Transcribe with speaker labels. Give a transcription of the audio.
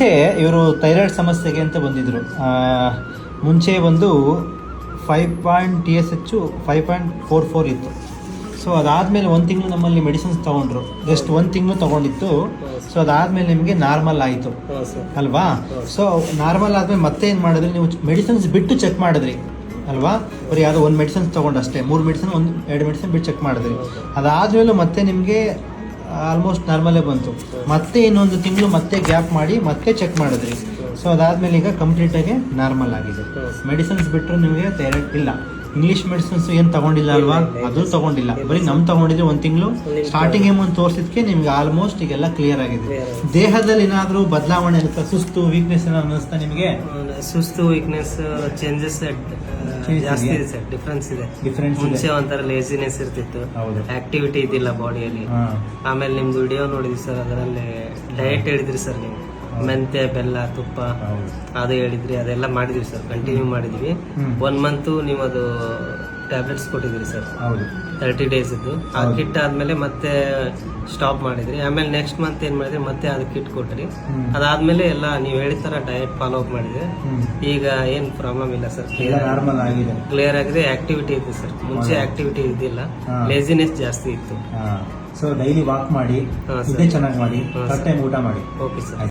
Speaker 1: ಮುಂಚೆ ಇವರು ಥೈರಾಯ್ಡ್ ಸಮಸ್ಯೆಗೆ ಅಂತ ಬಂದಿದ್ರು. ಆ, ಮುಂಚೆ ಒಂದು ಫೈವ್ ಪಾಯಿಂಟ್ ಟಿ ಎಸ್ ಹೆಚ್ಚು ಫೈವ್ ಪಾಯಿಂಟ್ ಫೋರ್ ಫೋರ್ ಇತ್ತು. ಸೊ ಅದಾದಮೇಲೆ ಒಂದು ತಿಂಗಳು ನಮ್ಮಲ್ಲಿ ಮೆಡಿಸಿನ್ಸ್ ತೊಗೊಂಡ್ರು. ಜಸ್ಟ್ ಒಂದು ತಿಂಗಳು ತೊಗೊಂಡಿತ್ತು. ಸೊ ಅದಾದಮೇಲೆ ನಿಮಗೆ ನಾರ್ಮಲ್ ಆಯಿತು. ಅಲ್ವಾ? ಸೊ ನಾರ್ಮಲ್ ಆದಮೇಲೆ ಮತ್ತೆ ಏನು ಮಾಡಿದ್ರಿ? ನೀವು ಮೆಡಿಸಿನ್ಸ್ ಬಿಟ್ಟು ಚೆಕ್ ಮಾಡಿದ್ರಿ. ಅಲ್ವಾ? ಬರೀ ಯಾವುದೋ ಒಂದು ಮೆಡಿಸಿನ್ಸ್ ತೊಗೊಂಡು ಅಷ್ಟೇ. ಮೂರು ಮೆಡಿಸಿನ್ ಒಂದು ಎರಡು ಮೆಡಿಸಿನ್ ಬಿಟ್ಟು ಚೆಕ್ ಮಾಡಿದ್ರಿ. ಅದಾದಮೇಲೂ ಮತ್ತೆ ನಿಮಗೆ ಆಲ್ಮೋಸ್ಟ್ ನಾರ್ಮಲೇ ಬಂತು. ಮತ್ತೆ ಇನ್ನೊಂದು ತಿಂಗಳು ಮತ್ತೆ ಗ್ಯಾಪ್ ಮಾಡಿ ಮತ್ತೆ ಚೆಕ್ ಮಾಡಿದ್ರಿ. ಸೊ ಅದಾದ್ಮೇಲೆ ಈಗ ಕಂಪ್ಲೀಟಾಗಿ ನಾರ್ಮಲ್ ಆಗಿದೆ. ಮೆಡಿಸಿನ್ಸ್ ಬಿಟ್ಟರೆ ನಿಮಗೆ ಥೈರಾಯ್ಡ್ ಇಲ್ಲ. ಇಂಗ್ಲೀಷ್ ಮೆಡಿಸಿನ್ಸ್ ಏನು ತಗೊಂಡಿಲ್ಲ ಅಲ್ವಾ? ಅದು ತಗೊಂಡಿಲ್ಲ. ಬರೀ ನಮ್ ತಗೊಂಡಿದ್ರೆ ಒಂದು ತಿಂಗಳು. ಸ್ಟಾರ್ಟಿಂಗ್ ಒಂದು ತೋರಿಸಿದ್ಕೆ ನಿಮ್ಗೆ ಆಲ್ಮೋಸ್ಟ್ ಈಗೆಲ್ಲ ಕ್ಲಿಯರ್ ಆಗಿದೆ. ದೇಹದಲ್ಲಿ ಏನಾದರೂ ಬದಲಾವಣೆ ಇರುತ್ತೆ? ಸುಸ್ತು ವೀಕ್ನೆಸ್ ಏನೋ ಅನ್ನಿಸ್ತಾ ನಿಮಗೆ?
Speaker 2: ಸುಸ್ತು ವೀಕ್ನೆಸ್ ಚೇಂಜಸ್ ಜಾಸ್ತಿ ಇದೆ ಸರ್ ಡಿಫ್ರೆನ್ಸ್ ಇದೆ.
Speaker 1: ಡಿಫ್ರೆನ್ಸ್
Speaker 2: ಮುಂಚೆ ಒಂಥರ ಲೇಸಿನೆಸ್ ಇರ್ತಿತ್ತು. ಆಕ್ಟಿವಿಟಿ ಇದ್ದಿಲ್ಲ ಬಾಡಿಯಲ್ಲಿ ಆಮೇಲೆ ನಿಮ್ದು ವಿಡಿಯೋ ನೋಡಿದ್ವಿ ಸರ್ ಅದರಲ್ಲಿ ಡಯಟ್ ಹೇಳಿದ್ರಿ ಸರ್ ನೀವು. ಮೆಂತೆ ಬೆಲ್ಲ ತುಪ್ಪ ಅದು ಹೇಳಿದ್ರಿ ಅದೆಲ್ಲ ಮಾಡಿದ್ವಿ ಸರ್ ಕಂಟಿನ್ಯೂ ಮಾಡಿದ್ವಿ. ಒನ್ ಮಂತು ನೀವು ಅದು ಟ್ಯಾಬ್ಲೆಟ್ಸ್ ಕೊಟ್ಟಿದ್ರಿ ಸರ್. ತರ್ಟಿ ಡೇಸ್ ಇದ್ದು ಆ ಕಿಟ್ ಆದ್ಮೇಲೆ ಮತ್ತೆ ಸ್ಟಾಪ್ ಮಾಡಿದ್ರಿ. ಆಮೇಲೆ ನೆಕ್ಸ್ಟ್ ಮಂತ್ ಏನ್ ಮಾಡಿದ್ರಿ ಮತ್ತೆ ಅದು ಕಿಟ್ ಕೊಟ್ರಿ. ಅದಾದ್ಮೇಲೆ ಎಲ್ಲ ನೀವು ಹೇಳಿದ ತರ ಡಯಟ್ ಫಾಲೋ ಅಪ್ ಮಾಡಿದ್ರೆ ಈಗ ಏನ್ ಪ್ರಾಬ್ಲಮ್ ಇಲ್ಲ ಸರ್. ಕ್ಲಿಯರ್ ಕ್ಲಿಯರ್ ಆಗಿದೆ. ಆಕ್ಟಿವಿಟಿ ಇದೆ ಸರ್. ಮುಂಚೆ ಆಕ್ಟಿವಿಟಿ ಇದ್ದಿಲ್ಲ. ಲೇಸಿನೆಸ್ ಜಾಸ್ತಿ ಇತ್ತು.
Speaker 1: ಸೊ ಡೈಲಿ ವಾಕ್ ಮಾಡಿ ಚೆನ್ನಾಗಿ ಮಾಡಿ ಕರೆಕ್ಟ್ ಟೈಮ್ ಊಟ ಮಾಡಿ.
Speaker 2: Okay sir.